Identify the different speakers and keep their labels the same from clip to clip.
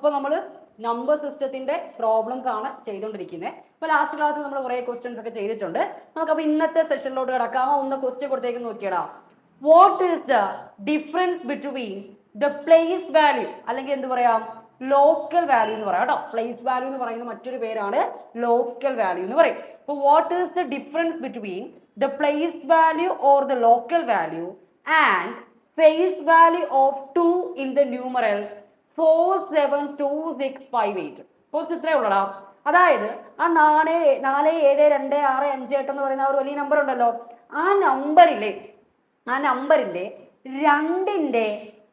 Speaker 1: അപ്പോൾ നമ്മൾ നമ്പർ സിസ്റ്റത്തിന്റെ പ്രോബ്ലംസ് ആണ് ചെയ്തുകൊണ്ടിരിക്കുന്നത് അപ്പോൾ ലാസ്റ്റ് ക്ലാസ്സിൽ നമ്മൾ കുറേ ക്വസ്റ്റ്യൻസ് ഒക്കെ ചെയ്തിട്ടുണ്ട്. നമുക്ക് അപ്പോൾ ഇന്നത്തെ സെഷനിലോട്ട് കിടക്കാം. ഒന്ന് ക്വസ്റ്റ്യൻ കൊടുത്തേക്ക് നോക്കിയടാ. What is the difference between the place value അല്ലെങ്കിൽ എന്ത് പറയാം ലോക്കൽ വാല്യൂ എന്ന് പറയാം കേട്ടോ. പ്ലേസ് വാല്യൂ എന്ന് പറയുന്ന മറ്റൊരു പേരാണ് ലോക്കൽ വാല്യൂ എന്ന് പറയും. അപ്പോൾ what is the difference between the place value or the local value and face value of two in the numeral four seven two six five eight post ഇത്രേ ഉള്ളടാ. അതായത് ആ നാല് നാല് ഏഴ് രണ്ട് ആറ് അഞ്ച് എട്ട് എന്ന് പറയുന്ന ആ ഒരു വലിയ നമ്പർ ഉണ്ടല്ലോ. ആ നമ്പറിലെ ആ നമ്പറിന്റെ രണ്ടിന്റെ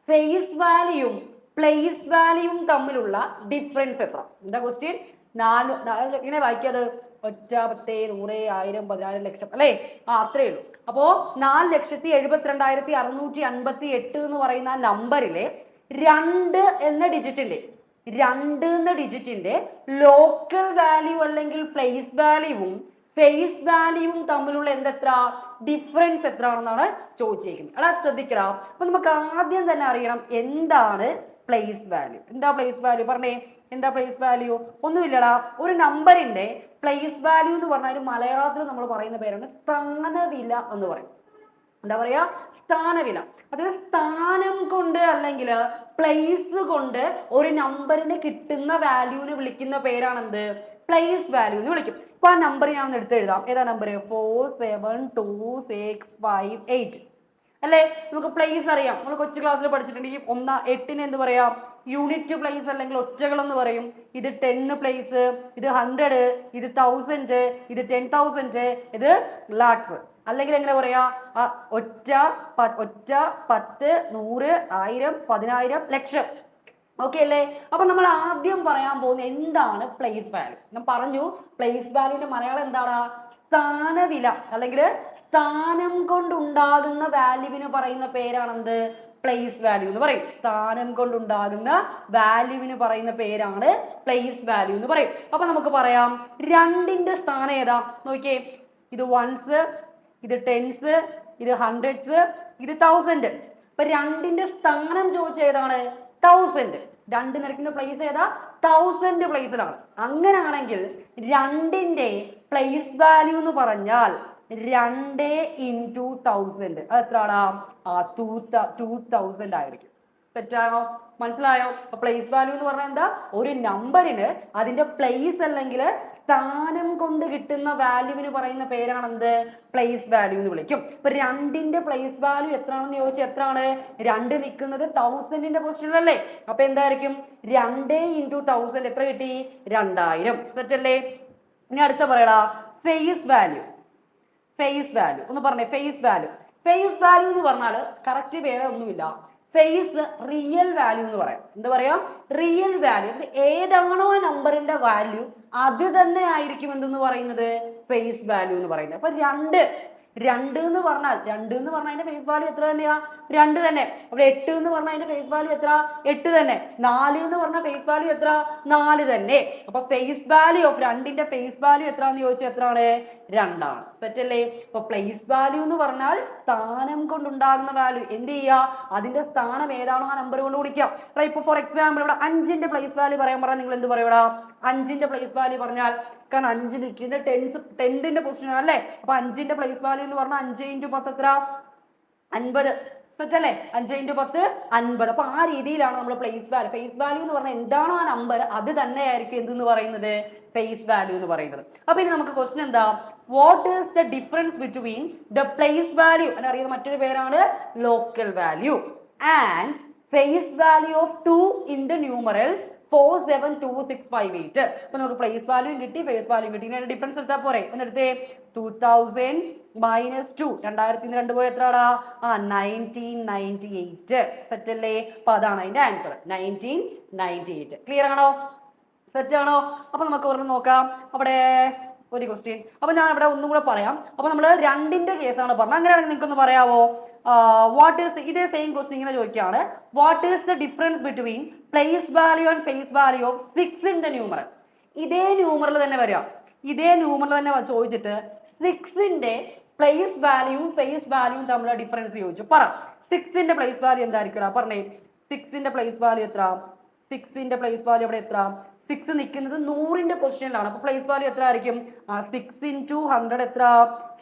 Speaker 1: ഫേസ് വാല്യൂയും പ്ലേസ് വാല്യൂയും തമ്മിലുള്ള ഡിഫറൻസ് എത്ര? എന്താ ക്വസ്റ്റ്യൻ നാല് ഇങ്ങനെ വായിക്കാത്? ഒറ്റ പത്ത് നൂറ് ആയിരം പതിനായിരം ലക്ഷം അല്ലേ? ആ അത്രേ ഉള്ളൂ. അപ്പോ നാല് ലക്ഷത്തി എഴുപത്തിരണ്ടായിരത്തി അറുന്നൂറ്റി അൻപത്തി എട്ട് എന്ന് പറയുന്ന നമ്പറിലെ രണ്ട് എന്ന ഡിജിറ്റിന്റെ രണ്ട് എന്ന ഡിജിറ്റിന്റെ ലോക്കൽ വാല്യൂ അല്ലെങ്കിൽ പ്ലേസ് വാല്യൂവും ഫേസ് വാല്യൂവും തമ്മിലുള്ള എന്തെത്ര ഡിഫറൻസ് എത്ര ആണെന്നാണ് ചോദിച്ചേക്കുന്നത്. അതാ ശ്രദ്ധിക്കണം അപ്പൊ നമുക്ക് ആദ്യം തന്നെ അറിയണം എന്താണ് പ്ലേസ് വാല്യൂ എന്താ പ്ലേസ് വാല്യൂ പറഞ്ഞേ. എന്താ പ്ലേസ് വാല്യൂ ഒന്നുമില്ലടാ. ഒരു നമ്പറിന്റെ പ്ലേസ് വാല്യൂ എന്ന് പറഞ്ഞാൽ മലയാളത്തിൽ നമ്മൾ പറയുന്ന പേരാണ് സ്ഥാനവില എന്ന് പറയും. എന്താ പറയാ? സ്ഥാനവില. അത് സ്ഥാനം കൊണ്ട് അല്ലെങ്കിൽ പ്ലേസ് കൊണ്ട് ഒരു നമ്പറിന് കിട്ടുന്ന വാല്യൂവിന് വിളിക്കുന്ന പേരാണ് എന്ത് പ്ലേസ് വാല്യൂ എന്ന് വിളിക്കും. ഇപ്പൊ ആ നമ്പർ ഞാൻ എടുത്ത് എഴുതാം. ഏതാ number four seven two six five eight അല്ലേ? നമുക്ക് പ്ലേസ് അറിയാം. നമ്മൾ കൊച്ചു ക്ലാസ്സിൽ പഠിച്ചിട്ടുണ്ടെങ്കിൽ ഒന്നാ എട്ടിന് എന്ത് പറയാം? യൂണിറ്റ് പ്ലേസ് അല്ലെങ്കിൽ ഒറ്റകൾ എന്ന് പറയും. ഇത് ടെന്ന് പ്ലേസ് ഇത് ഹൺഡ്രഡ് ഇത് തൗസൻഡ് ഇത് ടെൻ തൗസൻഡ് ഇത് ലാക്സ് അല്ലെങ്കിൽ എങ്ങനെ പറയാ? ആ ഒറ്റ ഒറ്റ പത്ത് നൂറ് ആയിരം പതിനായിരം ലക്ഷം. ഓക്കെ അല്ലേ? അപ്പൊ നമ്മൾ ആദ്യം പറയാൻ പോകുന്ന എന്താണ് പ്ലേസ് വാല്യൂ ഞാൻ പറഞ്ഞു പ്ലേസ് വാല്യൂന്റെ മലയാളം എന്താണ് സ്ഥാനവില അല്ലെങ്കിൽ സ്ഥാനം കൊണ്ടുണ്ടാകുന്ന വാല്യൂവിന് പറയുന്ന പേരാണെന്ത്? പ്ലേസ് വാല്യൂ എന്ന് പറയും. സ്ഥാനം കൊണ്ടുണ്ടാകുന്ന വാല്യൂവിന് പറയുന്ന പേരാണ് പ്ലേസ് വാല്യൂ എന്ന് പറയും. അപ്പൊ നമുക്ക് പറയാം രണ്ടിന്റെ സ്ഥാനം ഏതാ? നോക്കിയേ ഇത് വൺസ് ഇത് ടെൻസ് ഇത് ഹൺഡ്രഡ്സ് ഇത് തൗസൻഡ് ഇപ്പൊ രണ്ടിന്റെ സ്ഥാനം ചോദിച്ച ഏതാണ്? തൗസൻഡ് രണ്ട് നിരക്കുന്ന പ്ലേസ് ഏതാ? തൗസൻഡ് പ്ലേസിലാണ് അങ്ങനെയാണെങ്കിൽ രണ്ടിന്റെ പ്ലേസ് വാല്യൂ എന്ന് പറഞ്ഞാൽ രണ്ട് ഇന്റു തൗസൻഡ് അത് എത്രയാണ്? ആ ടൂ ടൂ തൗസൻഡ് ആയിരിക്കും. തെറ്റാണോ മനസ്സിലായോ? അപ്പൊ പ്ലേസ് വാല്യൂ എന്ന് പറഞ്ഞാൽ എന്താ? ഒരു നമ്പറിന് അതിന്റെ പ്ലേസ് അല്ലെങ്കിൽ സ്ഥാനം കൊണ്ട് കിട്ടുന്ന വാല്യൂവിന് പറയുന്ന പേരാണ് എന്ത് പ്ലേസ് വാല്യൂ എന്ന് വിളിക്കും. ഇപ്പൊ രണ്ടിന്റെ പ്ലേസ് വാല്യൂ എത്രയാണെന്ന് ചോദിച്ചാൽ എത്രയാണ് രണ്ട് നിൽക്കുന്നത് തൗസൻഡിന്റെ പൊസിഷനിലല്ലേ അപ്പൊ എന്തായിരിക്കും? രണ്ട് ഇന്റു തൗസൻഡ് എത്ര കിട്ടി? രണ്ടായിരം. സെറ്റല്ലേ ഇനി അടുത്ത പറയടാ. ഫേസ് വാല്യൂ ഫേസ് വാല്യൂ ഒന്ന് പറഞ്ഞേ ഫേസ് വാല്യൂ ഫേസ് വാല്യൂ എന്ന് പറഞ്ഞാൽ കറക്റ്റ് വേറെ ഒന്നുമില്ല. ഫേസ് റിയൽ വാല്യൂ എന്ന് പറയാം. എന്താ പറയാ? റിയൽ വാല്യൂ ഏതാണോ നമ്പറിന്റെ വാല്യൂ അത് തന്നെ ആയിരിക്കും എന്തെന്ന് പറയുന്നത്? ഫേസ് വാല്യൂ എന്ന് പറയുന്നത്. അപ്പൊ രണ്ട് രണ്ട് എന്ന് പറഞ്ഞാൽ രണ്ട് എന്ന് പറഞ്ഞാൽ അതിന്റെ ഫേസ് വാല്യൂ എത്ര തന്നെയാ? രണ്ട് തന്നെ. അവിടെ എട്ട് എന്ന് പറഞ്ഞാൽ അതിന്റെ ഫേസ് വാല്യൂ എത്ര? എട്ട് തന്നെ. നാല് എന്ന് പറഞ്ഞാൽ ഫേസ് വാല്യൂ എത്ര? നാല് തന്നെ. അപ്പൊ ഫേസ് വാല്യൂ ഓഫ് രണ്ടിന്റെ ഫേസ് വാല്യൂ എത്ര എന്ന് ചോദിച്ചാൽ എത്രയാണ് രണ്ടാണ്. പറ്റല്ലേ? അപ്പൊ പ്ലേസ് വാല്യൂ എന്ന് പറഞ്ഞാൽ സ്ഥാനം കൊണ്ടുണ്ടാകുന്ന വാല്യൂ എന്ത് ചെയ്യുക അതിന്റെ സ്ഥാനം ഏതാണോ ആ നമ്പർ കൊണ്ട് അല്ല ഇപ്പൊ ഫോർ എക്സാമ്പിൾ ഇവിടെ അഞ്ചിന്റെ പ്ലേസ് വാല്യൂ പറയാൻ പറഞ്ഞാൽ നിങ്ങൾ എന്ത് പറയൂടാ അഞ്ചിന്റെ പ്ലേസ് വാല്യൂ പറഞ്ഞാൽ കാരണം അഞ്ച് നിൽക്കുന്നത് ടെൻസ് ടെൻത്തിന്റെ പൊസിഷൻ അല്ലേ അപ്പൊ അഞ്ചിന്റെ പ്ലേസ് വാല്യൂ എന്ന് പറഞ്ഞാൽ അഞ്ച് ഇന്റു പത്ത് എത്ര? അൻപത്. സെറ്റ് അല്ലേ? അഞ്ച് ഇന്റു പത്ത് അൻപത്. അപ്പൊ ആ രീതിയിലാണ് നമ്മൾ പ്ലേസ് വാല്യൂ ഫേസ് വാല്യൂ എന്ന് പറഞ്ഞാൽ എന്താണോ ആ നമ്പർ അത് തന്നെയായിരിക്കും എന്തെന്ന് പറയുന്നത്? ഫേസ് വാല്യൂ എന്ന് പറയുന്നത്. അപ്പൊ ഇനി നമുക്ക് ക്വസ്റ്റൻ എന്താ? What is the difference between the place value എന്നറിയുന്ന മറ്റൊരു പേരാണ് local value and face value of two in the numeral four seven two six five eight അപ്പൊ നമുക്ക് പ്ലേസ് വാല്യൂ കിട്ടി ഫേസ് വാല്യൂ കിട്ടി. ഇതിന്റെ ഡിഫറൻസ് എടുത്താൽ പോരെ. എന്നെടുത്തേ ടു തൗസൻഡ് മൈനസ് ടു രണ്ടായിരത്തി രണ്ട് പോയി എത്രടാ? ആ നയന്റീൻ നയന്റി എയ്റ്റ് സെറ്റ് അല്ലേ? അപ്പൊ അതാണ് അതിന്റെ answer nineteen ninety eight clear ആണോ? സെറ്റ് ആണോ? അപ്പൊ നമുക്ക് ഒരെണ്ണം നോക്കാം. അവിടെ ഒരു ക്വസ്റ്റ്യൻ അപ്പൊ ഞാൻ ഇവിടെ ഒന്നും കൂടെ പറയാം. അപ്പൊ നമ്മൾ രണ്ടിന്റെ കേസാണ് പറഞ്ഞത്. അങ്ങനെയാണെങ്കിൽ നിങ്ങൾക്ക് ഒന്ന് പറയാവോ വാട്ട് ഈസ് ഇതേ സെയിം ക്വസ്റ്റ്യൻ ഇങ്ങനെ ചോദിക്കുകയാണ്. What is the difference between place value and face value of six in the numeral ഇതേ ന്യൂമറൽ തന്നെ വരിക ഇതേ ന്യൂമറൽ തന്നെ ചോദിച്ചിട്ട് സിക്സിന്റെ പ്ലേസ് വാല്യൂവും ഫേസ് വാല്യൂവും തമ്മിലുള്ള ഡിഫറൻസ് ചോദിച്ചു. പറ. സിക്സിന്റെ പ്ലേസ് വാല്യൂ എന്തായിരിക്കും പറഞ്ഞേ. സിക്സിന്റെ പ്ലേസ് വാല്യൂ എത്ര? സിക്സിന്റെ പ്ലേസ് വാല്യൂ അവിടെ എത്ര? സിക്സ് നിൽക്കുന്നത് നൂറിന്റെ പൊസിഷനിലാണ് അപ്പൊ പ്ലേസ് വാല്യൂ എത്ര ആയിരിക്കും സിക്സ് ഇന്റു ഹൺഡ്രഡ് എത്ര?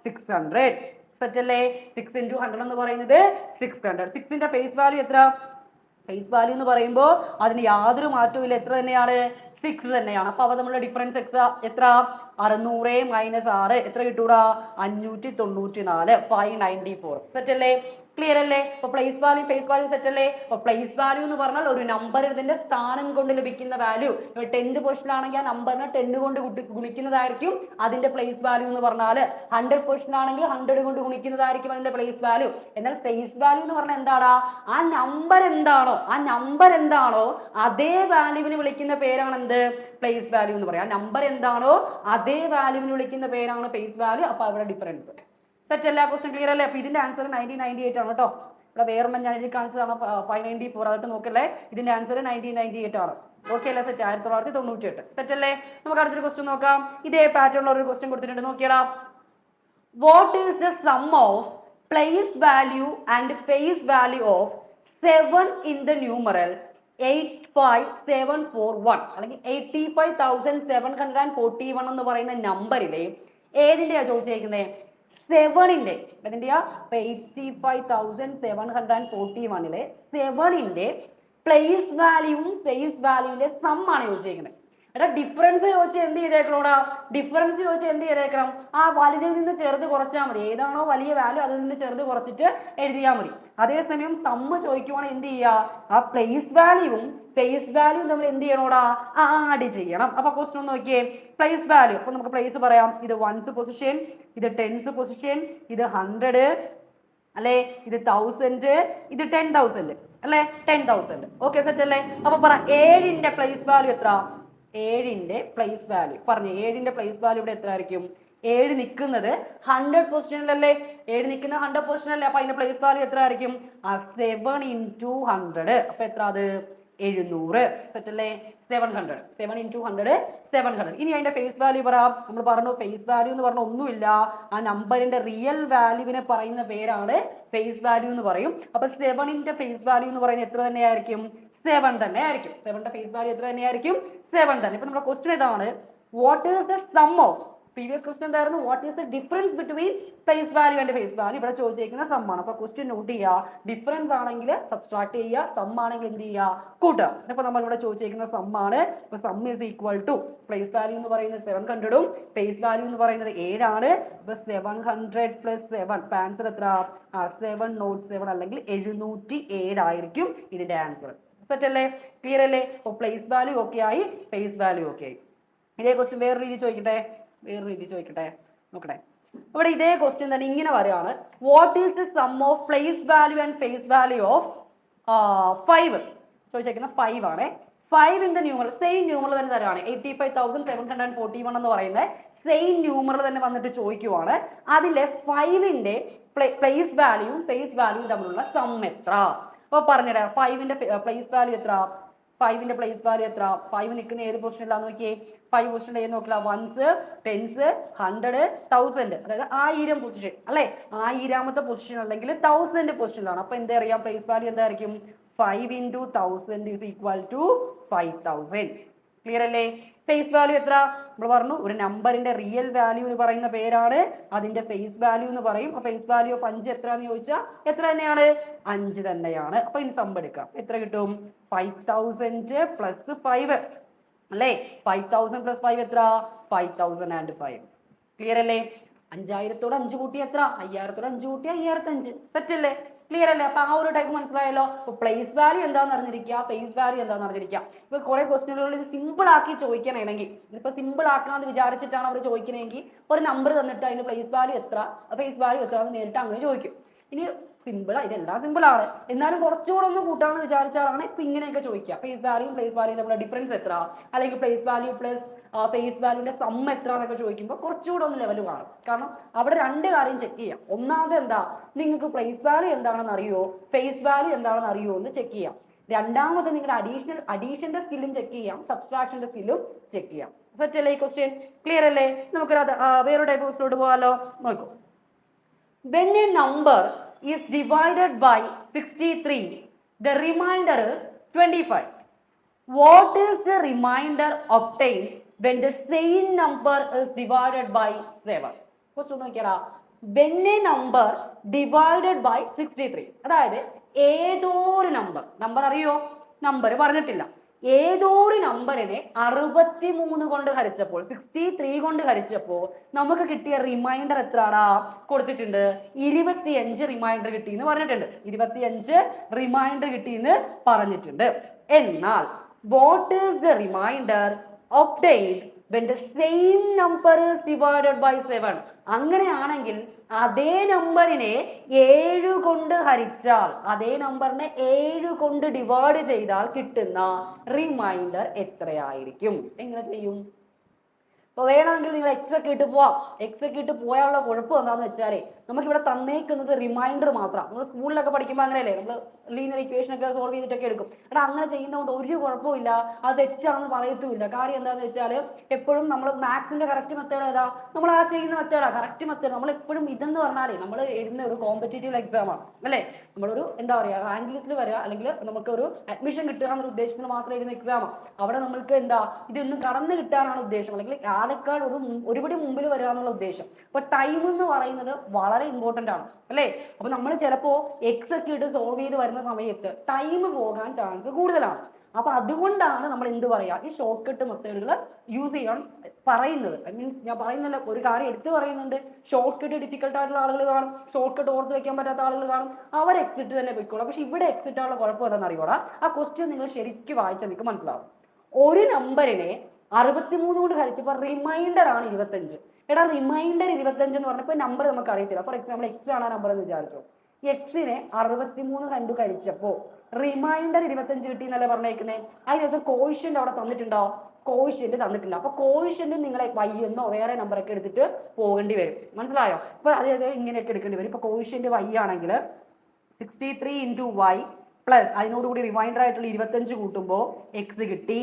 Speaker 1: സിക്സ് ഹൺഡ്രഡ് സെറ്റ് അല്ലേ? സിക്സ് ഇന്റു ഹൺഡ്രഡ് എന്ന് പറയുന്നത് സിക്സ് ഹൺഡ്രഡ് സിക്സിന്റെ ഫേസ് വാല്യൂ എത്ര? ഫേസ് വാല്യൂ എന്ന് പറയുമ്പോൾ അതിന് യാതൊരു മാറ്റവും ഇല്ല എത്ര തന്നെയാണ്? സിക്സ് തന്നെയാണ്. അപ്പൊ അവ തമ്മിലുള്ള ഡിഫറൻസ് എത്ര എത്ര? അറുന്നൂറ് മൈനസ് ആറ്. എത്ര കിട്ടൂടാ? അഞ്ഞൂറ്റി തൊണ്ണൂറ്റി നാല് ഫൈവ് നയന്റി ഫോർ സെറ്റ് അല്ലേ? ക്ലിയർ അല്ലേ? അപ്പൊ place value face value set അല്ലേ? അപ്പൊ പ്ലേസ് വാല്യൂ എന്ന് പറഞ്ഞാൽ ഒരു നമ്പർ ഇതിന്റെ സ്ഥാനം കൊണ്ട് ലഭിക്കുന്ന വാല്യൂ ടെൻത് പൊസിഷനിലാണെങ്കിൽ ആ നമ്പറിനെ ടെന്ന് കൊണ്ട് ഗുണിക്കുന്നതായിരിക്കും അതിന്റെ പ്ലേസ് വാല്യൂ എന്ന് പറഞ്ഞാൽ ഹൺഡ്രഡ് പൊസിഷനാണെങ്കിൽ ഹൺഡ്രഡ് കൊണ്ട് ഗുണിക്കുന്നതായിരിക്കും അതിന്റെ പ്ലേസ് വാല്യൂ എന്നാൽ പ്ലേസ് വാല്യൂ എന്ന് പറഞ്ഞാൽ എന്താടാ? ആ നമ്പർ എന്താണോ ആ നമ്പർ എന്താണോ അതേ വാല്യൂവിന് വിളിക്കുന്ന പേരാണ് എന്ത് പ്ലേസ് വാല്യൂ എന്ന് പറയാം. ആ നമ്പർ എന്താണോ അതേ വാല്യൂവിന് വിളിക്കുന്ന പേരാണ് പ്ലേസ് വാല്യൂ അപ്പൊ അവിടെ ഡിഫറൻസ് സെറ്റ് എല്ലാ ക്വസ്റ്റ്യൻ ക്ലിയർ അല്ലേ? അപ്പൊ ഇതിന്റെ ആൻസർ നയന്റീൻ നയന്റി എയ്റ്റ് ആണ് കേട്ടോ. ഇവിടെ വേറെ ഞാൻ എഴുതി കാണിച്ചതാണ്. ഫൈവ് നയന്റി ഫോർ അതൊക്കെ നോക്കല്ലേ ഇതിന്റെ ആൻസർ നയന്റീൻ നയന്റി എയ്റ്റ് ആണ്. ഓക്കെ അല്ലേ സെറ്റ് ആയിരത്തി തൊള്ളായിരത്തി തൊണ്ണൂറ്റി എട്ട് സെറ്റ് അല്ലേ? നമുക്ക് അടുത്തൊരു ക്വസ്റ്റ്യൻ നോക്കാം. ഇതേ പാറ്റേൺ ഉള്ള ഒരു ക്വസ്റ്റ്യൻ കൊടുത്തിട്ടുണ്ട്. നോക്കിയടാ. What is the sum of place value and face value of seven in the numeral eight five seven four one അല്ലെങ്കിൽ eighty five thousand seven hundred and forty one എന്ന് പറയുന്ന നമ്പറിലെ ഏതിന്റെയാണ് ചോദിച്ചേക്കുന്നത് സെവണിന്റെ അതിന്റെയാ eighty five thousand seven hundred and forty വണ്ണിലെ സെവണിന്റെ place വാല്യൂവും വാല്യൂവിന്റെ some ആണ് ചോദിച്ചേക്കുന്നത് എടാ ഡിഫറൻസ് ചോദിച്ചാൽ എന്ത് ചെയ്തേക്കണോടാ? ഡിഫറൻസ് ചോദിച്ചാൽ എന്ത് ചെയ്തേക്കണം? ആ വലുതിൽ നിന്ന് ചെറുത് കുറച്ചാൽ മതി. ഏതാണോ വലിയ വാല്യൂ അതിൽ നിന്ന് ചെറുത് കുറച്ചിട്ട് എഴുതിയാൽ മതി. അതേസമയം സമ്മ് ചോദിക്കുവാണെങ്കിൽ എന്ത് ചെയ്യുക ആ പ്ലേസ് വാല്യൂവും പ്ലേസ് വാല്യൂ നമ്മൾ എന്ത് ചെയ്യണോടാ? ആഡ് ചെയ്യണം. അപ്പൊ ക്വസ്റ്റൻ ഒന്ന് നോക്കിയേ. പ്ലേസ് വാല്യൂ അപ്പൊ നമുക്ക് പ്ലേസ് പറയാം. ഇത് വൺസ് പൊസിഷൻ ഇത് ടെൻസ് പൊസിഷൻ ഇത് ഹൺഡ്രഡ് അല്ലെ? ഇത് തൗസൻഡ് ഇത് ടെൻ തൗസൻഡ് അല്ലെ? ടെൻ തൗസൻഡ് ഓക്കെ സെറ്റ് അല്ലേ? അപ്പൊ പറ ഏഴിന്റെ പ്ലേസ് വാല്യൂ എത്ര ഏഴിന്റെ പ്ലേസ് വാല്യൂ പറഞ്ഞു ഏഴിന്റെ പ്ലേസ് വാല്യൂ ഇവിടെ എത്ര ആയിരിക്കും ഏഴ് നിൽക്കുന്നത് ഹൺഡ്രഡ് പൊസിഷനിലല്ലേ ഏഴ് നിൽക്കുന്ന ഹൺഡ്രഡ് പൊസിഷനല്ലേ അപ്പൊ അതിന്റെ പ്ലേസ് വാല്യൂ എത്ര ആയിരിക്കും ആ സെവൻ ഇന്റു ഹൺഡ്രഡ് അപ്പൊ എത്ര അത് എഴുന്നൂറ്. സെറ്റ് അല്ലേ? Seven hundred seven into hundred seven hundred ഇനി അതിന്റെ ഫേസ് വാല്യൂ പറയാം നമ്മൾ പറഞ്ഞു ഫേസ് വാല്യൂ എന്ന് പറഞ്ഞ ഒന്നുമില്ല. ആ നമ്പറിന്റെ റിയൽ വാല്യൂവിനെ പറയുന്ന പേരാണ് ഫേസ് വാല്യൂ എന്ന് പറയും. അപ്പൊ സെവനിന്റെ ഫേസ് വാല്യൂ എന്ന് പറയുന്നത് എത്ര തന്നെയായിരിക്കും? സെവൻ തന്നെ ആയിരിക്കും. സെവന്റെ ഫേസ് വാല്യൂ എത്ര തന്നെ ആയിരിക്കും സെവൻ തന്നെ. ഇപ്പൊ നമ്മുടെ ക്വസ്റ്റ്യൻ ഇതാണ്. What is the sum of previous question എന്തായിരുന്നു? What is the difference between face value and face value ഇവിടെ ചോദിച്ചിരിക്കുന്ന സം ആണ്. അപ്പൊ ക്വസ്റ്റ്യൻ നോട്ട് ചെയ്യുക ഡിഫറൻസ് ആണെങ്കിൽ സബ്സ്ട്രാക്ട് ചെയ്യുക സം ആണെങ്കിൽ എന്ത് ചെയ്യുക കൂട്ടുക. അപ്പൊ നമ്മൾ ഇവിടെ ചോദിച്ചിരിക്കുന്ന സം ആണ്. ഇപ്പൊ sum is equal to place value എന്ന് പറയുന്നത് സെവൻ ഹൺഡ്രഡും ഫേസ് വാല്യൂ എന്ന് പറയുന്നത് ഏഴാണ് ഇപ്പൊ seven hundred plus seven answer എത്ര സെവൻ നോട്ട് സെവൻ അല്ലെങ്കിൽ എഴുന്നൂറ്റി ഏഴായിരിക്കും ഇതിന്റെ ആൻസർ സെറ്റ് അല്ലേ? ക്ലിയർ അല്ലേ? അപ്പൊ പ്ലേസ് വാല്യൂ ഓക്കെ ആയി ഫേസ് വാല്യൂ ഓക്കെ ആയി. ഇതേ ക്വസ്റ്റ്യൻ വേറെ രീതി ചോദിക്കട്ടെ? വേറെ രീതി ചോദിക്കട്ടെ? നോക്കട്ടെ. ഇവിടെ ഇതേ ക്വസ്റ്റ്യൻ തന്നെ ഇങ്ങനെ വരികയാണ് what is the sum of place value and face value of five ചോദിച്ചേക്കുന്ന five ആണേ. Five in the numeral same numeral തന്നെ തരാണ് eighty five thousand seven hundred and forty one എന്ന് പറയുന്നത് സെയിം ന്യൂമർ തന്നെ വന്നിട്ട് ചോദിക്കുവാണ്. അതിലെ ഫൈവിന്റെ പ്ലേസ് വാല്യൂവും ഫേസ് വാല്യൂവും തമ്മിലുള്ള സം എത്ര? അപ്പൊ പറഞ്ഞിട ഫൈവിന്റെ പ്ലേസ് വാല്യൂ എത്ര? ഫൈവിന്റെ പ്ലേസ് വാല്യൂ എത്ര? ഫൈവ് നിൽക്കുന്ന ഏത് പൊസിഷനിലാന്ന് നോക്കിയേ? ഫൈവ് പൊസിഷൻ ഏത് നോക്കില്ല? വൺസ് ടെൻസ് ഹൺഡ്രഡ് തൗസൻഡ് അതായത് ആയിരം പൊസിഷൻ അല്ലെ? ആയിരാമത്തെ പൊസിഷൻ അല്ലെങ്കിൽ തൗസൻഡ് പൊസിഷനിലാണ് അപ്പൊ എന്താ അറിയാം? പ്ലേസ് വാല്യൂ എന്തായിരിക്കും? Five into thousand is equal to five thousand clear അല്ലേ? ഫേസ് വാല്യൂ എത്ര? നമ്മൾ പറഞ്ഞു ഒരു നമ്പറിന്റെ റിയൽ വാല്യൂ എന്ന് പറയുന്ന പേരാണ്. അതിന്റെ ഫേസ് വാല്യൂ എന്ന് പറയും. അപ്പൊ ഫേസ് വാല്യൂ ഓഫ് അഞ്ച് എത്ര എന്ന് ചോദിച്ചാൽ എത്ര തന്നെയാണ്? അഞ്ച് തന്നെയാണ്. അപ്പൊ ഇനി സം എടുക്കാം. എത്ര കിട്ടും? ഫൈവ് തൗസൻഡ് പ്ലസ് ഫൈവ് അല്ലേ? ഫൈവ് തൗസൻഡ് പ്ലസ് ഫൈവ് എത്ര? Five thousand and five clear അല്ലേ? അഞ്ചായിരത്തോട് അഞ്ച് കൂട്ടി എത്ര? അയ്യായിരത്തോട് അഞ്ച് കൂട്ടി അയ്യായിരത്തി അഞ്ച് സെറ്റ് അല്ലേ? ക്ലിയർ അല്ലേ? അപ്പൊ ആ ഒരു ടൈപ്പ് മനസ്സിലായല്ലോ? ഇപ്പൊ പ്ലേസ് വാല്യൂ എന്താന്ന് അറിഞ്ഞിരിക്കുക. പ്ലേസ് വാല്യൂ എന്താന്ന് അറിഞ്ഞിരിക്കുക. ഇപ്പൊ കുറെ ക്വസ്റ്റ്യനുകൾ ഇത് സിമ്പിൾ ആക്കി ചോദിക്കണമെങ്കിൽ ഇതിപ്പോ സിമ്പിൾ ആക്കാന്ന് വിചാരിച്ചിട്ടാണ് അവർ ചോദിക്കണമെങ്കിൽ ഒരു നമ്പർ തന്നിട്ട് അതിന്റെ പ്ലേസ് വാല്യൂ എത്ര? പ്ലേസ് വാല്യൂ എത്ര എന്ന് നേരിട്ട് അങ്ങനെ ചോദിക്കും. ഇനി സിമ്പിൾ ഇതെല്ലാം സിമ്പിൾ ആണ്. എന്നാലും കുറച്ചുകൂടെ ഒന്ന് കൂട്ടാന്ന് വിചാരിച്ചാലാണ് ഇപ്പൊ ഇങ്ങനെയൊക്കെ ചോദിക്കുക. പ്ലേസ് വാല്യൂ പ്ലേസ് വാല്യൂ തമ്മിലുള്ള ഡിഫറൻസ് എത്ര? അല്ലെങ്കിൽ പ്ലേസ് വാല്യൂ പ്ലസ് ഫേസ് വാല്യൂന്റെ സം എത്ര എന്നൊക്കെ ചോദിക്കുമ്പോൾ കുറച്ചുകൂടെ ഒന്ന് ലെവൽ മാറും. കാരണം അവിടെ രണ്ട് കാര്യം ചെക്ക് ചെയ്യാം. ഒന്നാമത് എന്താ? നിങ്ങൾക്ക് പ്ലേസ് വാല്യൂ എന്താണെന്ന് അറിയോ? ഫേസ് വാല്യൂ എന്താണെന്ന് അറിയോ എന്ന് ചെക്ക് ചെയ്യാം. രണ്ടാമത് നിങ്ങളുടെ അഡീഷണൽ അഡീഷന്റെ സ്കില്ലും ചെക്ക് ചെയ്യാം. സബ്സ്ട്രാക്ഷന്റെ സ്കില്ലും ചെക്ക് ചെയ്യാം. സെറ്റ് അല്ലേ ക്വസ്റ്റ്യൻ ക്ലിയർ അല്ലേ? നമുക്ക് ആ, വേറൊരു ടൈപ്പ് ക്വസ്റ്റിനോട് പോകാലോ. നോക്കൂ. When a number is divided by sixty 63 the remainder twenty 25 what is the remainder obtained when the same number is divided by seven question Nokia a number divided by sixty three അതായത് ഏതോ ഒരു number number അറിയോ? Number പറഞ്ഞിട്ടില്ല. ഏതോ ഒരു നമ്പറിനെ അറുപത്തി മൂന്ന് കൊണ്ട് ഹരിച്ചപ്പോൾ സിക്സ്റ്റി ത്രീ കൊണ്ട് ഹരിച്ചപ്പോൾ നമുക്ക് കിട്ടിയ റിമൈൻഡർ എത്രയാടാ കൊടുത്തിട്ടുണ്ട്. ഇരുപത്തിയഞ്ച് റിമൈൻഡർ കിട്ടി എന്ന് പറഞ്ഞിട്ടുണ്ട്. ഇരുപത്തിയഞ്ച് റിമൈൻഡർ കിട്ടി എന്ന് പറഞ്ഞിട്ടുണ്ട്. എന്നാൽ what is the remainder obtained when the same number is divided by 7 അങ്ങനെയാണെങ്കിൽ അതേ നമ്പറിനെ ഏഴ് കൊണ്ട് ഹരിച്ചാൽ അതേ നമ്പറിനെ ഏഴ് കൊണ്ട് ഡിവൈഡ് ചെയ്താൽ കിട്ടുന്ന റിമൈൻഡർ എത്രയായിരിക്കും? എങ്ങനെ ചെയ്യും? അപ്പൊ വേണമെങ്കിൽ നിങ്ങൾ എക്സ് ഒക്കെ ഇട്ട് പോവാം. എക്സ് ഒക്കെ ഇട്ട് പോയാലുള്ള കുഴപ്പം എന്താണെന്ന് വെച്ചാലേ നമുക്ക് ഇവിടെ തന്നേക്കുന്നത് റിമൈൻഡർ മാത്രം. നമ്മൾ സ്കൂളിലൊക്കെ പഠിക്കുമ്പോൾ അങ്ങനെയല്ലേ? നമ്മൾ ലീനിയർ ഇക്വേഷൻ ഒക്കെ സോൾവ് ചെയ്തിട്ടൊക്കെ എടുക്കും. എടാ അങ്ങനെ ചെയ്യുന്നതുകൊണ്ട് ഒരു കുഴപ്പമില്ല അത് തെറ്റാണെന്ന് പറയത്തുമില്ല. കാര്യം എന്താന്ന് വെച്ചാൽ എപ്പോഴും നമ്മൾ മാത്സിന്റെ കറക്റ്റ് മെത്തേഡ് ഏതാ? നമ്മൾ ആ ചെയ്യുന്ന മെത്തേഡാ കറക്റ്റ് മെത്തേഡ് നമ്മൾ എപ്പോഴും ഇതെന്ന് പറഞ്ഞാൽ നമ്മൾ എഴുതുന്ന ഒരു കോമ്പറ്റേറ്റീവ് എക്സാമാണ് അല്ലേ? നമ്മളൊരു എന്താ പറയുക റാങ്ക് ലിസ്റ്റിൽ വരിക. അല്ലെങ്കിൽ നമുക്ക് ഒരു അഡ്മിഷൻ കിട്ടുക എന്നൊരു ഉദ്ദേശത്തിന് മാത്രം എഴുതുന്ന എക്സാമാണ് അവിടെ നമ്മൾക്ക് എന്താ? ഇതൊന്നും കടന്നു കിട്ടാനാണ് ഉദ്ദേശം. അല്ലെങ്കിൽ ആളെക്കാൾ ഒരു ഒരുപടി മുമ്പിൽ വരിക എന്നുള്ള ഉദ്ദേശം. അപ്പൊ ടൈം എന്ന് പറയുന്നത് വളരെ ഇമ്പോർട്ടന്റ് ആണ്. അല്ലേ? അപ്പൊ നമ്മൾ ചിലപ്പോ എക്സ് ഒക്കെ ഇട്ട് സോൾവ് ചെയ്ത് വരുന്ന സമയത്ത് ടൈം പോകാൻ ചാൻസ് കൂടുതലാണ്. അപ്പൊ അതുകൊണ്ടാണ് നമ്മൾ എന്ത് പറയാ ഈ ഷോർട്ട് കട്ട് മെത്തേഡുകൾ യൂസ് ചെയ്യാൻ പറയുന്നത്. ഐ മീൻസ് ഞാൻ പറയുന്നില്ല ഒരു കാര്യം എടുത്തു പറയുന്നുണ്ട്. ഷോർട്ട് കട്ട് ഡിഫിക്കൽട്ട് ആയിട്ടുള്ള ആളുകൾ കാണും. ഷോർട്ട് കട്ട് ഓർത്ത് വെക്കാൻ പറ്റാത്ത ആളുകൾ കാണും. അവർ എക്സിറ്റ് തന്നെ പൊയ്ക്കോളാം പക്ഷെ ഇവിടെ എക്സിറ്റ് ആയുള്ള കുഴപ്പം എന്താണെന്ന് അറിയോടാ ആ ക്വസ്റ്റ്യൻ നിങ്ങൾ ശരിക്കും വായിച്ചാൽ നിങ്ങൾക്ക് മനസ്സിലാവും. ഒരു നമ്പറിനെ അറുപത്തിമൂന്ന് കൊണ്ട് ഹരിച്ചപ്പോൾ റിമൈൻഡർ ആണ് ഇരുപത്തഞ്ച് എടാ റിമൈൻഡർ ഇരുപത്തഞ്ച് എന്ന് പറഞ്ഞപ്പോൾ നമ്പർ നമുക്ക് അറിയത്തില്ല. ഫോർ എക്സാമ്പിൾ എക്സ് ആണ് ആ നമ്പർ എന്ന് വിചാരിച്ചോ. എക്സിനെ അറുപത്തിമൂന്ന് കണ്ടു കഴിച്ചപ്പോ റിമൈൻഡർ ഇരുപത്തഞ്ച് കിട്ടി എന്നല്ലേ പറഞ്ഞേക്കുന്നേ? അതിനകത്ത് കോയിഷ്യന്റ് അവിടെ തന്നിട്ടുണ്ടോ? കോയിഷ്യന്റ് തന്നിട്ടില്ല. അപ്പൊ കോയിഷ്യന്റ് നിങ്ങളെ വൈ എന്നോ വേറെ നമ്പറൊക്കെ എടുത്തിട്ട് പോകേണ്ടി വരും. മനസ്സിലായോ? അപ്പൊ അതായത് ഇങ്ങനെയൊക്കെ എടുക്കേണ്ടി വരും. ഇപ്പൊ കോയിഷ്യന്റ് വൈ ആണെങ്കിൽ sixty three into y plus അതിനോടുകൂടി remainder ആയിട്ടുള്ള ഇരുപത്തഞ്ച് കൂട്ടുമ്പോൾ എക്സ് കിട്ടി.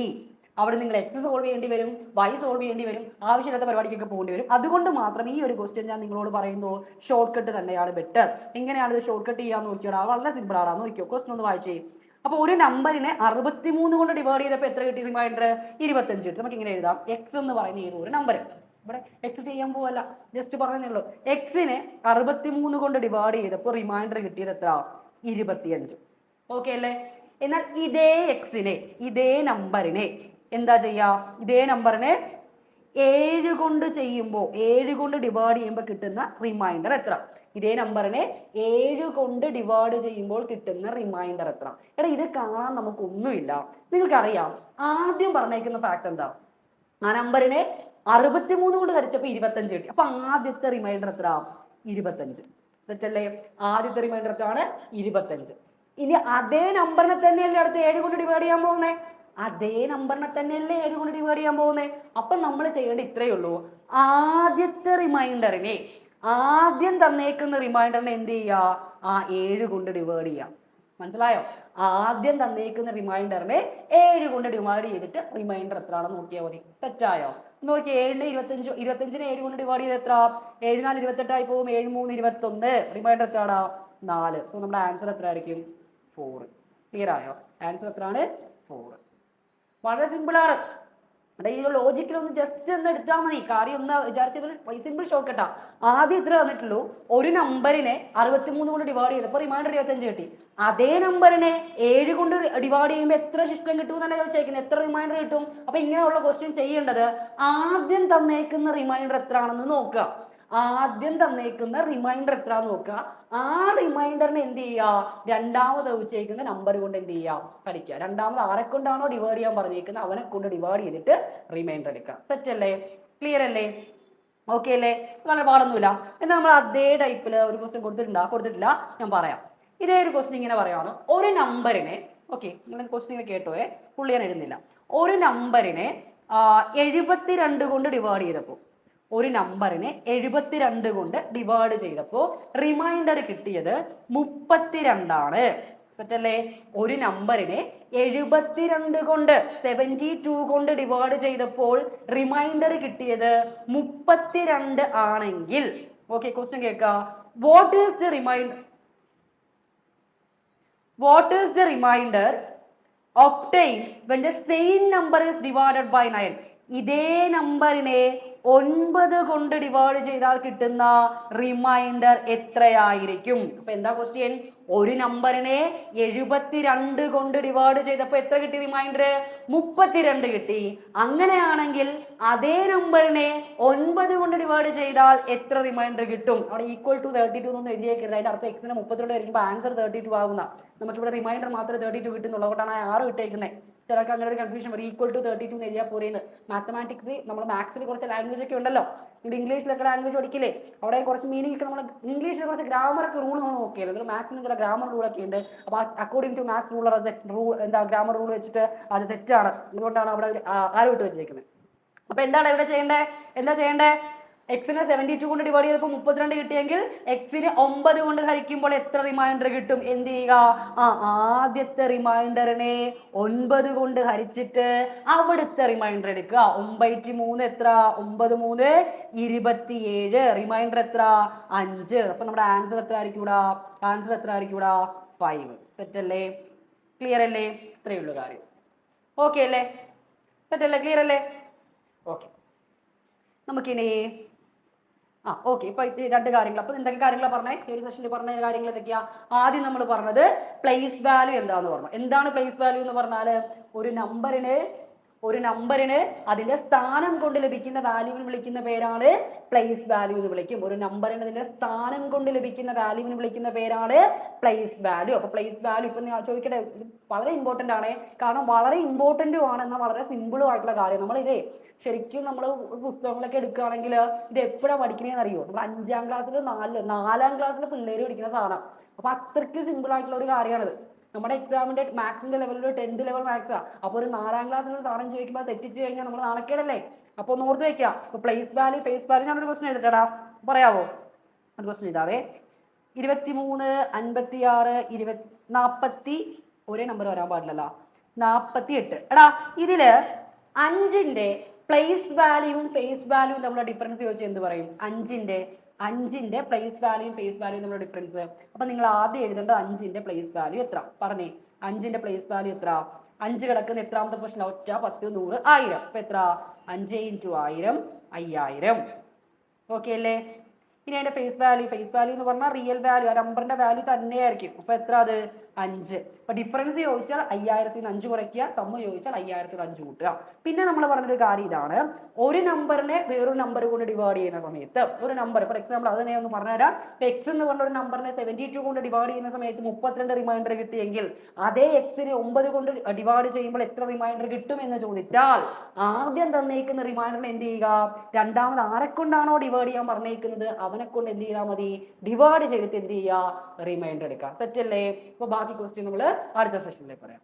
Speaker 1: അവിടെ നിങ്ങൾ എക്സ് സോൾവ് ചെയ്യേണ്ടി വരും വൈ സോൾവ് ചെയ്യേണ്ടി വരും ആവശ്യമില്ലാത്ത പരിപാടിക്കൊക്കെ പോകേണ്ടി വരും. അതുകൊണ്ട് മാത്രം ഈ ഒരു ക്വസ്റ്റ്യൻ ഞാൻ നിങ്ങളോട് പറയുന്നു ഷോർട്ട് കട്ട് തന്നെയാണ് ബെറ്റർ എങ്ങനെയാണ് ഇത് ഷോർട്ട് കട്ട് നോക്കിയോടാ വളരെ സിമ്പിൾ ആണ് നോക്കിയോ? ക്വസ്റ്റ്യൻ ഒന്ന് വായിച്ചേ അപ്പൊ ഒരു നമ്പറിനെ അറുപത്തിമൂന്ന് കൊണ്ട് ഡിവൈഡ് ചെയ്തപ്പോൾ എത്ര കിട്ടി റിമൈൻഡർ ഇരുപത്തഞ്ച് കിട്ടി. നമുക്ക് ഇങ്ങനെ എഴുതാം. എക്സ് എന്ന് പറയുന്ന ഏതോ ഒരു നമ്പർ ഇവിടെ എക്സ് ചെയ്യാൻ പോവല്ല ജസ്റ്റ് പറഞ്ഞേ ഉള്ളൂ. എക്സിനെ അറുപത്തിമൂന്ന് കൊണ്ട് ഡിവൈഡ് ചെയ്തപ്പോൾ റിമൈൻഡർ കിട്ടിയത് എത്ര? ഇരുപത്തിയഞ്ച്. ഓക്കെ അല്ലേ? എന്നാൽ ഇതേ എക്സിനെ ഇതേ നമ്പറിനെ എന്താ ചെയ്യാ? ഇതേ നമ്പറിനെ ഏഴ് കൊണ്ട് ചെയ്യുമ്പോൾ ഏഴ് കൊണ്ട് ഡിവൈഡ് ചെയ്യുമ്പോൾ കിട്ടുന്ന റിമൈൻഡർ എത്ര? ഇതേ നമ്പറിനെ ഏഴ് കൊണ്ട് ഡിവൈഡ് ചെയ്യുമ്പോൾ കിട്ടുന്ന റിമൈൻഡർ എത്ര? എടാ ഇത് കാണാൻ നമുക്കൊന്നുമില്ല. നിങ്ങൾക്കറിയാം ആദ്യം പറഞ്ഞേക്കുന്ന ഫാക്ട് എന്താ? ആ നമ്പറിനെ അറുപത്തിമൂന്ന് കൊണ്ട് ഹരിച്ചപ്പോൾ ഇരുപത്തഞ്ച് കിട്ടി. അപ്പൊ ആദ്യത്തെ റിമൈൻഡർ എത്ര? ഇരുപത്തഞ്ച് സെറ്റല്ലേ? ആദ്യത്തെ റിമൈൻഡർ എത്രയാണ്? ഇരുപത്തഞ്ച് ഇനി അതേ നമ്പറിനെ തന്നെയല്ലേ അടുത്ത് ഏഴ് കൊണ്ട് ഡിവൈഡ് ചെയ്യാൻ പോകുന്നേ? അതേ നമ്പറിനെ തന്നെയല്ലേ ഏഴ് കൊണ്ട് ഡിവൈഡ് ചെയ്യാൻ പോകുന്നേ? അപ്പം നമ്മൾ ചെയ്യേണ്ട ഇത്രയേ ഉള്ളൂ. ആദ്യത്തെ റിമൈൻഡറിനെ ആദ്യം തന്നേക്കുന്ന റിമൈൻഡറിനെ എന്ത് ചെയ്യുക? ആ ഏഴ് കൊണ്ട് ഡിവൈഡ് ചെയ്യാം മനസ്സിലായോ? ആദ്യം തന്നേക്കുന്ന റിമൈൻഡറിനെ ഏഴ് കൊണ്ട് ഡിവൈഡ് ചെയ്തിട്ട് റിമൈൻഡർ എത്രയാണെന്ന് നോക്കിയാൽ മതി. തെറ്റായോ? നോക്കി ഏഴിന് ഇരുപത്തഞ്ച് ഇരുപത്തഞ്ചിന് ഏഴ് കൊണ്ട് ഡിവൈഡ് ചെയ്ത് എത്ര? ഏഴ് നാല് ഇരുപത്തെട്ടായി പോകും. ഏഴ് മൂന്ന് ഇരുപത്തൊന്ന്. റിമൈൻഡർ എത്രയാടാ? നാല്. സോ നമ്മുടെ ആൻസർ എത്ര ആയിരിക്കും ഫോർ ക്ലിയർ ആയോ? ആൻസർ എത്രയാണ്? ഫോർ വളരെ സിമ്പിളാണ് അവിടെ ഈ ജസ്റ്റ് ഒന്ന് എടുത്താൽ മതി. കാര്യം ഒന്ന് വിചാരിച്ചത് സിമ്പിൾ ഷോർട്ട് കട്ടാ ആദ്യം ഇത്ര തന്നിട്ടുള്ളൂ. ഒരു നമ്പറിനെ അറുപത്തിമൂന്ന് കൊണ്ട് ഡിവൈഡ് ചെയ്തപ്പോൾ റിമൈൻഡർ ഇരുപത്തഞ്ച് കിട്ടി. അതേ നമ്പറിനെ ഏഴ് കൊണ്ട് ഡിവൈഡ് ചെയ്യുമ്പോൾ എത്ര ശിഷ്ടം കിട്ടും എന്നല്ല ചോദിച്ചേക്കുന്നത്. എത്ര റിമൈൻഡർ കിട്ടും? അപ്പൊ ഇങ്ങനെയുള്ള ക്വസ്റ്റ്യൻ ചെയ്യേണ്ടത് ആദ്യം തന്നേക്കുന്ന റിമൈൻഡർ എത്രയാണെന്ന് നോക്കുക. ആദ്യം തന്നേക്കുന്ന റിമൈൻഡർ എത്ര നോക്കുക? ആ റിമൈൻഡറിനെ എന്ത് ചെയ്യുക? രണ്ടാമത് വെച്ചേക്കുന്ന നമ്പർ കൊണ്ട് എന്ത് ചെയ്യുക? പഠിക്കുക. രണ്ടാമത് ആരെ കൊണ്ടാണോ ഡിവൈഡ് ചെയ്യാൻ പറഞ്ഞേക്കുന്നത്? അവനെ കൊണ്ട് ഡിവൈഡ് ചെയ്തിട്ട് റിമൈൻഡർ എടുക്കുക. സെറ്റ് അല്ലേ? ക്ലിയർ അല്ലേ? ഓക്കെ അല്ലേ? വളരെ പാടൊന്നുമില്ല. എന്നാൽ നമ്മൾ അതേ ടൈപ്പിൽ ഒരു ക്വസ്റ്റ്യൻ കൊടുത്തിട്ടുണ്ടോ? കൊടുത്തിട്ടില്ല. ഞാൻ പറയാം. ഇതേ ഒരു ക്വസ്റ്റ്യൻ ഇങ്ങനെ പറയാണ് ഒരു നമ്പറിനെ ഓക്കെ നിങ്ങൾ ക്വസ്റ്റ്യൻ ഇങ്ങനെ കേട്ടോയെ പുള്ളി ഞാൻ എഴുതുന്നില്ല. ഒരു നമ്പറിനെ എഴുപത്തിരണ്ട് കൊണ്ട് ഡിവൈഡ് ചെയ്തപ്പോൾ ഒരു നമ്പറിനെ എഴുപത്തിരണ്ട് കൊണ്ട് ഡിവൈഡ് ചെയ്തപ്പോൾ റിമൈൻഡർ കിട്ടിയത് മുപ്പത്തിരണ്ടാണ്. സെറ്റല്ലേ ഒരു നമ്പറിനെ എഴുപത്തിരണ്ട് കൊണ്ട് സെവന്റി ടു കൊണ്ട് ഡിവൈഡ് ചെയ്തപ്പോൾ റിമൈൻഡർ കിട്ടിയത് മുപ്പത്തിരണ്ട് ആണെങ്കിൽ. ഓക്കെ ക്വസ്റ്റ്യൻ കേൾക്കുക what is the remainder what is the remainder obtained when the same number is divided by 9 ഇതേ നമ്പറിനെ ഒൻപത് കൊണ്ട് ഡിവൈഡ് ചെയ്താൽ കിട്ടുന്ന റിമൈൻഡർ എത്രയായിരിക്കും? അപ്പൊ എന്താ ക്വസ്റ്റ്യൻ ഒരു നമ്പറിനെ എഴുപത്തിരണ്ട് കൊണ്ട് ഡിവൈഡ് ചെയ്തപ്പോൾ എത്ര കിട്ടി റിമൈൻഡർ മുപ്പത്തിരണ്ട് കിട്ടി. അങ്ങനെയാണെങ്കിൽ അതേ നമ്പറിനെ ഒൻപത് കൊണ്ട് ഡിവൈഡ് ചെയ്താൽ എത്ര റിമൈൻഡർ കിട്ടും? അവിടെ ഈക്വൽ ടു തേർട്ടി ടു എന്നൊന്നും എഴുതിയേക്കരുത്. അതിന്റെ അർത്ഥം എക്സിന് മുപ്പത്തിരണ്ട് ആയിരിക്കുമ്പോൾ ആൻസർ തേർട്ടി ടു ആകുന്ന നമുക്കിവിടെ റിമൈൻഡർ മാത്രമേ തേർട്ടി ടു കിട്ടുന്നുള്ളതുകൊണ്ടാണ് ആ ആറ് ഇട്ടേക്കുന്നത് ചിലർക്ക് അങ്ങനെ ഒരു കൺഫ്യൂഷൻ വരും. ഈക്വൽ ടു തേർട്ടി ടു എഴുതിയാൽ പോരെന്ന്. മാത്തമാറ്റിക്സ് നമ്മൾ മാത്സിൽ കുറച്ച് ലാംഗ്വേജ് ഒക്കെ ഉണ്ടല്ലോ. ഇവിടെ ഇംഗ്ലീഷിലൊക്കെ ലാംഗ്വേജ് പഠിക്കില്ലേ? അവിടെ കുറച്ച് മീനിങ് ഒക്കെ നമ്മൾ ഇംഗ്ലീഷിൽ കുറച്ച് ഗ്രാമർ ഒക്കെ റൂൾ നമ്മൾ നോക്കിയല്ലോ നിങ്ങൾ മാത്സിന് ചില ഗ്രാമർ റൂളൊക്കെ ഉണ്ട്. അപ്പോൾ അക്കോർഡിംഗ് ടു മാത്സ് റൂൾ അത് റൂൾ എന്താ ഗ്രാമർ റൂൾ വെച്ചിട്ട് അത് തെറ്റാണ്. അതുകൊണ്ടാണ് അവിടെ ആരോട്ട് വെച്ചിരിക്കുന്നത് വെച്ചേക്കുന്നത് അപ്പൊ എന്താണ് ഇവിടെ ചെയ്യേണ്ടത് എന്താ ചെയ്യേണ്ടത് എക്സിനെ സെവന്റി ടു കൊണ്ട് ഡിവൈഡ് ചെയ്തപ്പോൾ മുപ്പത്തിരണ്ട് കിട്ടിയെങ്കിൽ എക്സിന് ഒമ്പത് കൊണ്ട് ഹരിക്കുമ്പോൾ എത്ര റിമൈൻഡർ കിട്ടും? എന്ത് ചെയ്യുക? ആ ആദ്യത്തെ റിമൈൻഡറിനെ ഒൻപത് കൊണ്ട് ഹരിച്ചിട്ട് അവിടുത്തെ റിമൈൻഡർ എടുക്കുക. ഒമ്പത്തി മൂന്ന് എത്ര? ഒമ്പത് മൂന്ന്. ഇരുപത്തിയേഴ്. റിമൈൻഡർ എത്ര? അഞ്ച്. അപ്പൊ നമ്മുടെ ആൻസർ എത്ര ആയിരിക്കും ഇവിടെ ആൻസർ എത്ര ആയിരിക്കും ഇവിടെ ഫൈവ് സെറ്റ് അല്ലേ? ക്ലിയർ അല്ലേ? ഇത്രയേ ഉള്ളൂ കാര്യം. ഓക്കെ അല്ലേ? സെറ്റ് അല്ലേ? ക്ലിയർ അല്ലേ? ഓക്കെ നമുക്കിനി ആ ഓക്കെ ഇപ്പൊ രണ്ട് കാര്യങ്ങൾ. അപ്പൊ എന്തൊക്കെ കാര്യങ്ങളാണ് പറഞ്ഞേ? ഈ സെഷനിൽ പറഞ്ഞ കാര്യങ്ങൾ എന്തൊക്കെയാ? ആദ്യം നമ്മൾ പറഞ്ഞത് പ്ലേസ് വാല്യൂ എന്താന്ന് പറഞ്ഞു. എന്താണ് പ്ലേസ് വാല്യൂ എന്ന് പറഞ്ഞാൽ? ഒരു നമ്പറിന് ഒരു നമ്പറിന് അതിന്റെ സ്ഥാനം കൊണ്ട് ലഭിക്കുന്ന വാല്യൂവിന് വിളിക്കുന്ന പേരാണ് പ്ലേസ് വാല്യൂ എന്ന് വിളിക്കും. ഒരു നമ്പറിന് അതിന്റെ സ്ഥാനം കൊണ്ട് ലഭിക്കുന്ന വാല്യൂവിന് വിളിക്കുന്ന പേരാണ് പ്ലേസ് വാല്യൂ അപ്പൊ പ്ലേസ് വാല്യൂ ഇപ്പൊ ഞാൻ ചോദിക്കട്ടെ വളരെ ഇമ്പോർട്ടന്റ് ആണ്. കാരണം വളരെ ഇമ്പോർട്ടന്റും ആണ്. എന്നാൽ വളരെ സിമ്പിളും ആയിട്ടുള്ള കാര്യം. നമ്മൾ ഇതേ ശരിക്കും നമ്മൾ പുസ്തകങ്ങളൊക്കെ എടുക്കുകയാണെങ്കിൽ ഇത് എപ്പോഴാണ് പഠിക്കണേന്ന് അറിയോ? നമ്മൾ അഞ്ചാം ക്ലാസ്സിൽ നാല് നാലാം ക്ലാസ്സിൽ പിള്ളേർ പഠിക്കുന്ന സാധനം. അപ്പൊ അത്രയ്ക്ക് സിമ്പിൾ ആയിട്ടുള്ള ഒരു കാര്യമാണിത്. നമ്മുടെ എക്സാമിന്റെ മാത്സിന്റെ ലെവലിൽ ടെൻത്ത് ലെവൽ മാത്സാ അപ്പൊ ഒരു നാലാം ക്ലാസ്സിൽ സാധനം ചോദിക്കുമ്പോൾ തെറ്റിച്ച് കഴിഞ്ഞാൽ നമ്മൾ നാണക്കേടല്ലേ? അപ്പൊ ഒന്ന് ഓർത്ത് വെക്കാം ഇപ്പൊ പ്ലേസ് വാല്യൂ പ്ലേസ് വാല്യൂ ഞാനൊരു ക്വസ്റ്റൻ എഴുതട്ടെടാ. പറയാവോ? ഒരു ക്വസ്റ്റൻ എഴുതാവേ. ഇരുപത്തിമൂന്ന് അൻപത്തി ആറ് ഇരുപത്തി നാപ്പത്തി ഒരേ നമ്പർ വരാൻ പാടില്ലല്ലോ. നാപ്പത്തി എട്ട് എടാ ഇതിൽ അഞ്ചിന്റെ പ്ലേസ് വാല്യൂവും ഫേസ് വാല്യൂവും തമ്മിലുള്ള ഡിഫറൻസ് ചോദിച്ചാൽ എന്ത് പറയും? അഞ്ചിന്റെ അഞ്ചിന്റെ പ്ലേസ് വാല്യൂ ഫേസ് വാല്യൂ തമ്മിലുള്ള ഡിഫറൻസ് അപ്പൊ നിങ്ങൾ ആദ്യം എഴുതേണ്ടത് അഞ്ചിന്റെ പ്ലേസ് വാല്യൂ എത്ര? പറഞ്ഞേ. അഞ്ചിന്റെ പ്ലേസ് വാല്യൂ എത്ര? അഞ്ച് കിടക്കുന്ന എത്രാമത്തെ പ്രശ്നം ഒറ്റ പത്ത് നൂറ് ആയിരം. അപ്പൊ എത്ര? അഞ്ച് ഇന്റു ആയിരം അയ്യായിരം. ഓക്കെ അല്ലേ? ഇനി അതിന്റെ ഫേസ് വാല്യൂ ഫേസ് വാല്യൂ എന്ന് പറഞ്ഞാൽ റിയൽ വാല്യൂ ആ നമ്പറിന്റെ വാല്യൂ തന്നെയായിരിക്കും. അപ്പൊ എത്ര അത്? അഞ്ച്. അപ്പൊ ഡിഫറൻസ് ചോദിച്ചാൽ അയ്യായിരത്തിൽ നിന്ന് അഞ്ച് കുറയ്ക്കുക. സമ്മ ചോദിച്ചാൽ അയ്യായിരത്തിൽ അഞ്ച് കൂട്ടുക. പിന്നെ നമ്മൾ പറഞ്ഞൊരു കാര്യം ഇതാണ്. ഒരു നമ്പറിനെ വേറൊരു നമ്പർ കൊണ്ട് ഡിവൈഡ് ചെയ്യുന്ന സമയത്ത് ഒരു നമ്പർ ഫോർ എക്സാമ്പിൾ അത് ഞാൻ ഒന്ന് പറഞ്ഞുതരാം. എക്സ് എന്ന് പറഞ്ഞ ഒരു നമ്പറിനെ സെവന്റി ടു കൊണ്ട് ഡിവൈഡ് ചെയ്യുന്ന സമയത്ത് മുപ്പത്തിരണ്ട് റിമൈൻഡർ കിട്ടിയെങ്കിൽ അതേ എക്സിനെ ഒമ്പത് കൊണ്ട് ഡിവൈഡ് ചെയ്യുമ്പോൾ എത്ര റിമൈൻഡർ കിട്ടും എന്ന് ചോദിച്ചാൽ ആദ്യം തന്നേക്കുന്ന റിമൈൻഡറിനെ എന്ത് ചെയ്യുക? രണ്ടാമത് ആരെ കൊണ്ടാണോ ഡിവൈഡ് ചെയ്യാൻ പറഞ്ഞേക്കുന്നത്? അവനെ കൊണ്ട് എന്ത് ചെയ്താൽ മതി? ഡിവൈഡ് ചെയ്തിട്ട് എന്ത് ചെയ്യുക റിമൈൻഡർ എടുക്കുക സെറ്റല്ലേ അപ്പൊ ബാക്കി ക്വസ്റ്റ്യൻ നമ്മൾ അടുത്ത സെഷനിലേക്ക് പറയാം.